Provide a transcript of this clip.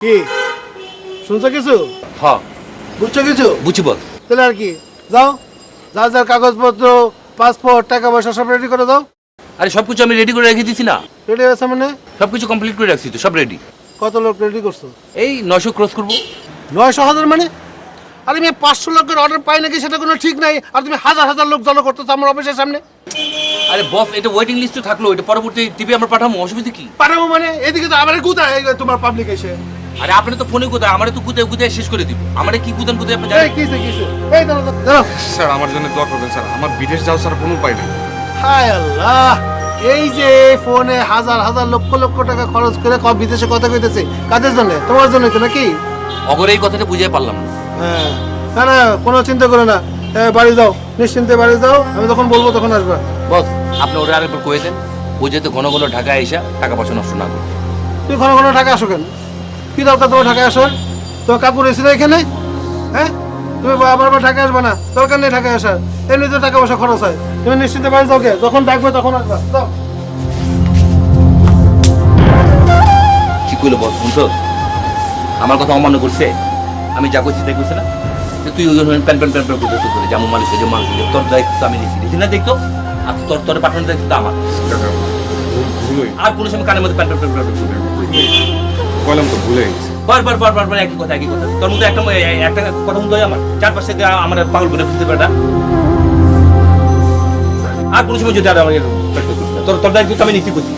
কি? শুনছো কিছু? হ। বুঝছ কিছু? বুঝি বল। তাহলে আর কি? যাও যার যার কাগজপত্র পাসপোর্ট টাকা পয়সা সব রেডি করে দাও। আরে সব কিছু আমি রেডি করে রেখে দিছি না। রেডি আছে মানে? সব কিছু কমপ্লিট করে রাখছি তো সব রেডি কত লোক রেডি করছ? এই নশো ক্রস করব। নয়শো হাজার মানে? আরে আমি পাঁচশো লোকের অর্ডার পাই নাকি সেটা কোনো ঠিক নাই। আর তুমি হাজার হাজার লোক জড়ো করতেছো আমার অফিসের সামনে। আরে বস এটা ওয়েটিং লিস্টে থাকল এটা পরবর্তী টিভি আমরা পাঠাবো অসুবিধা কি? পাঠাবো মানে? এদিকে তো আমার কোথায় তোমার পাবলিক এসে? আরে আপনি তো ফোনে কোথায় আমার তো কুদায় কুদায় শেষ করে দিব। আমার কি কুদান কুদায় আপনি এই জানেন কিসে কিসে এই দাঁড়াও দাঁড়াও, স্যার আমার জন্য দোয়া করবেন স্যার। আমার বিদেশ যাও স্যার কোনো উপায় নেই। হায় আল্লাহ! এই যে ফোনে হাজার হাজার লক্ষ লক্ষ টাকা খরচ করে ক বিদেশে কথা কইতেছে। কাদের জন্য? তোমার জন্য তো নাকি? অগরে এই কথাটা বুঝাই পারলাম না। হ্যাঁ। না না কোনো চিন্তা করো না। এ, বাড়ি যাও নিশ্চিন্তে বাড়ি যাও আমি যখন বলব তখন আসবা। বস আপনি ওরা আরেকবার কয়ে দেন ও যাতে ঘন ঘন ঢাকায় এসে টাকা পয়সা নষ্ট না করে। তুই ঘন ঘন ঢাকা আসো কেন? কি দরকার তোমার ঢাকা আসার তো কাকুর এসেছিল এখানে হ্যাঁ তুমি আবার আবার ঢাকা আসবে না দরকার নেই ঢাকা আসার এমনি তো টাকা পয়সা খরচ হয় তুমি নিশ্চিন্তে বাড়ি যাও গে যখন ডাকবে তখন আসবা যাও কি কইলো বস শুনছো আমার কথা অমান্য করছে আমি যা করছি তাই করছে না তুই ওই জন্য প্যান প্যান প্যান প্যান করতে করে যেমন মানুষ যে মানুষ যে তোর দায়িত্ব আমি নিচ্ছি নিচ্ছি না দেখতো আর তোর তোর পাঠানোর দায়িত্ব আমার আর কোনো সময় কানের মধ্যে প্যান প্যান প্যান প্যান বললাম তো ভুলে গেছি। বারবার বারবার বার একই কথা একই কথা। তোর মধ্যে একটা একটা কথা মনে হয় আমার। চারপাশে আমার পাগল করে ফেলতে পারে আর কোনো সময় যদি আর না। তোর তোর দায়িত্ব আমি নিচ্ছি করছি।